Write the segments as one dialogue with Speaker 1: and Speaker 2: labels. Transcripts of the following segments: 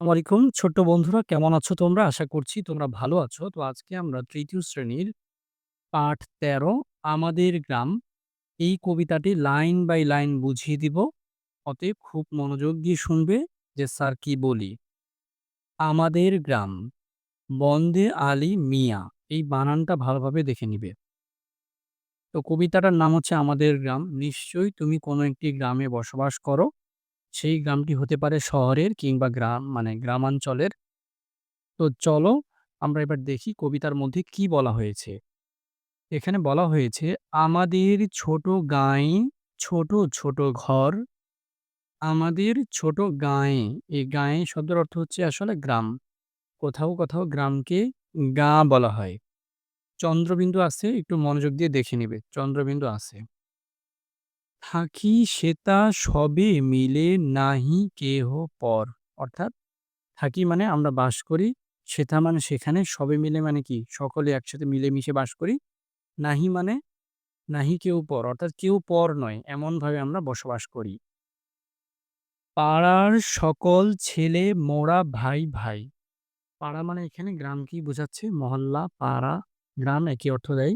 Speaker 1: আলাইকুম ছোট্ট বন্ধুরা, কেমন আছো তোমরা? আশা করছি তোমরা ভালো আছো। তো আজকে আমরা ৩য় শ্রেণির পাঠ ১৩ আমাদের গ্রাম এই কবিতাটি লাইন বাই লাইন বুঝিয়ে দিব। অতএব খুব মনোযোগ দিয়ে শুনবে যে স্যার কি বলি। আমাদের গ্রাম, বন্দে আলী মিয়া এই বানানটা ভালোভাবে দেখে নিবে। তো কবিতাটার নাম হচ্ছে আমাদের গ্রাম। নিশ্চয়ই তুমি কোনো একটি গ্রামে বসবাস করো। সেই গ্রামটি হতে পারে শহরের কিংবা গ্রাম মানে গ্রামাঞ্চলের। তো চলো আমরা এবার দেখি কবিতার মধ্যে কি বলা হয়েছে। এখানে বলা হয়েছে, "আমাদের ছোট গাঁয়ে ছোট, ছোট ঘর, আমাদের ছোট গাঁয়ে" এই গাঁয়ে শব্দের অর্থ হচ্ছে আসলে গ্রাম। কোথাও, কোথাও গ্রামকে গাঁ বলা হয়। চন্দ্রবিন্দু আছে, একটু মনোযোগ দিয়ে দেখে নিবে। চন্দ্রবিন্দু আছে। "থাকি সেতা সবে মিলে নাহি কেহ পর" অর্থাৎ থাকি মানে আমরা বাস করি, সেথা মানে সেখানে, সবে মিলে মানে কি? সকলে একসাথে মিলেমিশে বাস করি। নাহি মানে নাহি কেউ পর অর্থাৎ কেউ পর নয়, এমনভাবে আমরা বসবাস করি। পাড়ার সকল ছেলে মোরা ভাই, ভাই। পাড়া মানে এখানে গ্রামকেই বোঝাচ্ছে। মহল্লা, পাড়া, গ্রাম একই অর্থ দেয়।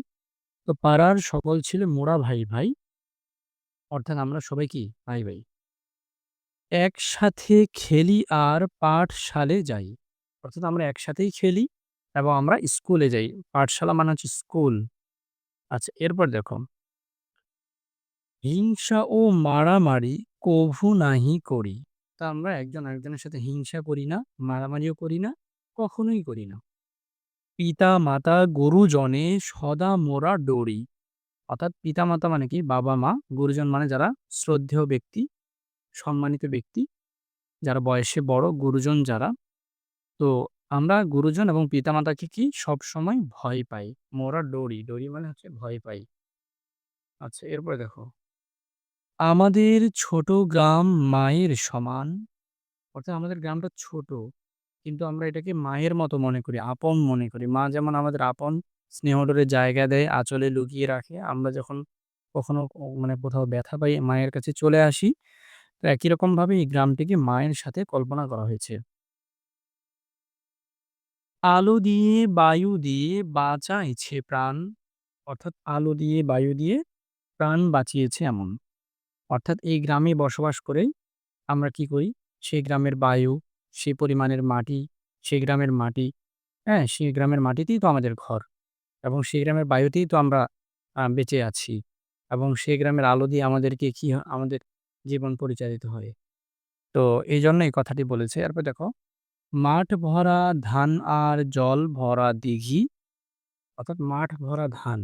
Speaker 1: তো পাড়ার সকল ছেলে মোরা ভাই, ভাই। অর্থাৎ আমরা সবাই কি? ভাই, ভাই। একসাথে খেলি আর পাঠশালে যাই। অর্থাৎ আমরা একসাথেই খেলি এবং আমরা স্কুলে যাই। পাঠশালা মানে হচ্ছে স্কুল। আচ্ছা এরপর দেখো। হিংসা ও মারামারি কভু নাহি করি। তা আমরা একজন আরেকজনের সাথে হিংসা করি না, মারামারিও করি না, কখনোই করি না। পিতা-মাতা গুরুজনে সদা মোরা ডরি। অর্থাৎ পিতা-মাতা মানে কি? বাবা-মা, গুরুজন মানে যারা শ্রদ্ধেয় ব্যক্তি, সম্মানিত ব্যক্তি, যারা বয়সে বড়, গুরুজন যারা। তো আমরা গুরুজন এবং পিতা-মাতাকে কি? সবসময় ভয় পাই। মোরা ডরি। ডরি মানে হচ্ছে ভয় পাই। আচ্ছা এরপরে দেখো। আমাদের ছোট গ্রাম মায়ের সমান। অর্থাৎ আমাদের গ্রামটা ছোট। কিন্তু আমরা এটাকে মায়ের মতো মনে করি, আপন মনে করি। মা যেমন আমাদের আপন, স্নেহডোরে জায়গা দেয়, আঁচলে লুকিয়ে রাখে। আমরা যখন কখনো মানে কোথাও ব্যথা পাই, মায়ের কাছে চলে আসি। তো একই রকমভাবে এই গ্রামটিকে মায়ের সাথে কল্পনা করা হয়েছে। আলো দিয়ে বায়ু দিয়ে বাঁচাইছে প্রাণ। অর্থাৎ আলো দিয়ে বায়ু দিয়ে প্রাণ বাঁচিয়েছে এমন। অর্থাৎ এই গ্রামে বসবাস করেই আমরা কি করি? সেই গ্রামের বায়ু, সেই পরিমাণের মাটি, সেই গ্রামের মাটি, হ্যাঁ? সেই গ্রামের মাটিতেই তো আমাদের ঘর এবং সেই গ্রামের বায়ুতেই তো আমরা বেঁচে আছি এবং সেই গ্রামের আলো দিয়ে আমাদেরকে কি আমাদের জীবন পরিচালিত হয়। তো এইজন্য এই কথাটি বলেছে। এরপর দেখো, মাঠ ভরা ধান আর জল ভরা দিঘি। অর্থাৎ মাঠ ভরা ধান।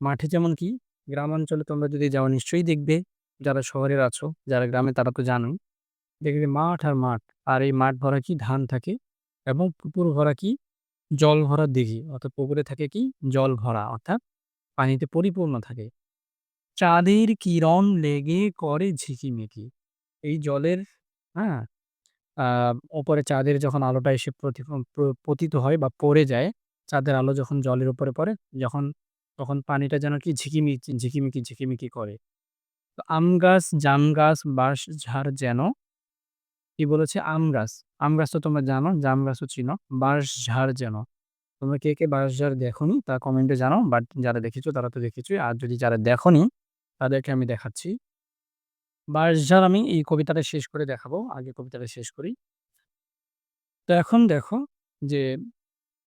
Speaker 1: মাঠে যেমন কি? গ্রামাঞ্চলে তোমরা যদি যাও নিশ্চয়ই দেখবে, যারা শহরের আছো, যারা গ্রামে তারা তো জানোই। দেখবে মাঠ আর মাঠ। আর এই মাঠ ভরা কি? ধান থাকে এবং পুকুর ভরা কি? জল ভরা দিঘি। অর্থাৎ পুকুরে থাকে কি? জল ভরা অর্থাৎ পানিতে পরিপূর্ণ থাকে। চাঁদের কিরণ লেগে করে ঝিকিমিকি। এই জলের হ্যাঁ? ওপরে চাঁদের যখন আলোটা এসে পতিত হয় বা পড়ে যায়, চাঁদের আলো যখন জলের উপরে পড়ে, যখন তখন পানিটা যেন কি ঝিকিমি ঝিকিমিকি, ঝিকিমিকি করে। তো আম গাছ, জাম গাছ, বাঁশঝাড় যেন কি বলেছে? আম গাছ। আম গাছ তো তোমরা জানো, জাম গাছও চিনো। বাঁশঝাড় যেন। তোমরা কে, কে বাঁশঝাড় দেখোনি তা কমেন্টে জানো বাট যারা দেখেছ তারা তো দেখেছই। আর যদি যারা দেখোনি তাদেরকে আমি দেখাচ্ছি। বাঁশঝাড় আমি এই কবিতাটা শেষ করে দেখাবো। আগে কবিতাটা শেষ করি। তো এখন দেখো যে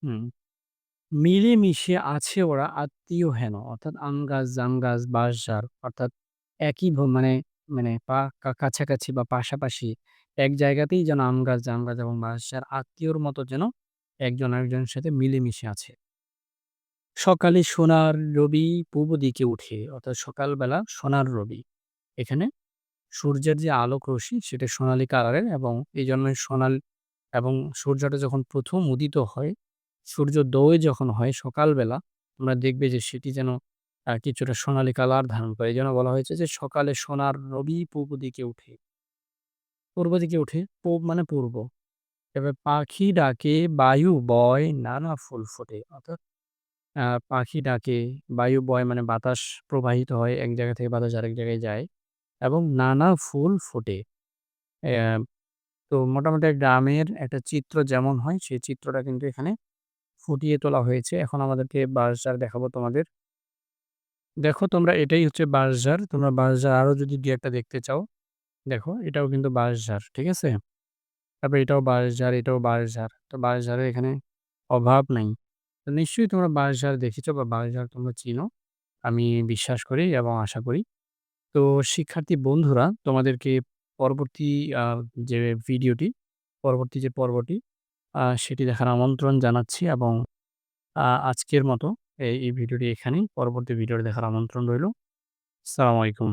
Speaker 1: হুম, মিলেমিশে আছে ওরা আত্মীয় হেন। অর্থাৎ আম গাছ, জাম গাছ, বাঁশঝাড় অর্থাৎ একই মানে মানে পা কাছাকাছি বা পাশাপাশি এক জায়গাতেই যেন আম গাছ, জাম গাছ এবং বাঁশঝাড় আত্মীয়র মতো যেন একজন আরেকজনের সাথে মিলেমিশে আছে। সকালে সোনার রবি পূর্ব দিকে উঠে অর্থাৎ সকালবেলা সোনার রবি। এখানে সূর্যের যে আলোক রশ্মি সেটা সোনালী কালারের এবং এইজন্যই সোনাল এবং সূর্যটা যখন প্রথম উদিত হয়, সূর্যোদয় যখন হয় সকালবেলা, তোমরা দেখবে যে সেটি যেন কিছুটা সোনালী কালার ধারণ করে। এই জন্য বলা হয়েছে যে সকালে সোনার রবি পূর্ব দিকে উঠে। পূর্ব দিকে উঠে, মানে পূর্ব। এবার পাখি ডাকে, বায়ু বয়, নানা ফুল ফোটে। অর্থাৎ পাখি ডাকে, বায়ু বয় মানে বাতাস প্রবাহিত হয়, এক জায়গা থেকে বাতাস আরেক জায়গায় যায় এবং নানা ফুল ফোটে। তো মোটামুটি গ্রামের একটা চিত্র যেমন হয় সেই চিত্রটা কিন্তু এখানে ফুটিয়ে তোলা হয়েছে। এখন আমাদেরকে বাঁশঝাড় দেখাবো তোমাদের। দেখো তোমরা এটাই হচ্ছে বাঁশঝাড়। তোমরা বাঁশঝাড় আরও যদি দু একটা দেখতে চাও, দেখো এটাও কিন্তু বাঁশঝাড়। ঠিক আছে? তারপর এটাও বাঁশঝাড়, এটাও বাঁশঝাড়। তো বাঁশঝাড়ের এখানে অভাব নাই। তো নিশ্চয়ই তোমরা বাঁশঝাড় দেখেছ বা বাঁশঝাড় তোমরা চিনো। আমি বিশ্বাস করি এবং আশা করি। তো শিক্ষার্থী বন্ধুরা তোমাদেরকে পরবর্তী যে ভিডিওটি, পরবর্তী যে পর্বটি সেটি দেখার আমন্ত্রণ জানাচ্ছি এবং আজকের মতো এই ভিডিওটি এখানেই। পরবর্তী ভিডিওটি দেখার আমন্ত্রণ রইল। আসসালামু আলাইকুম।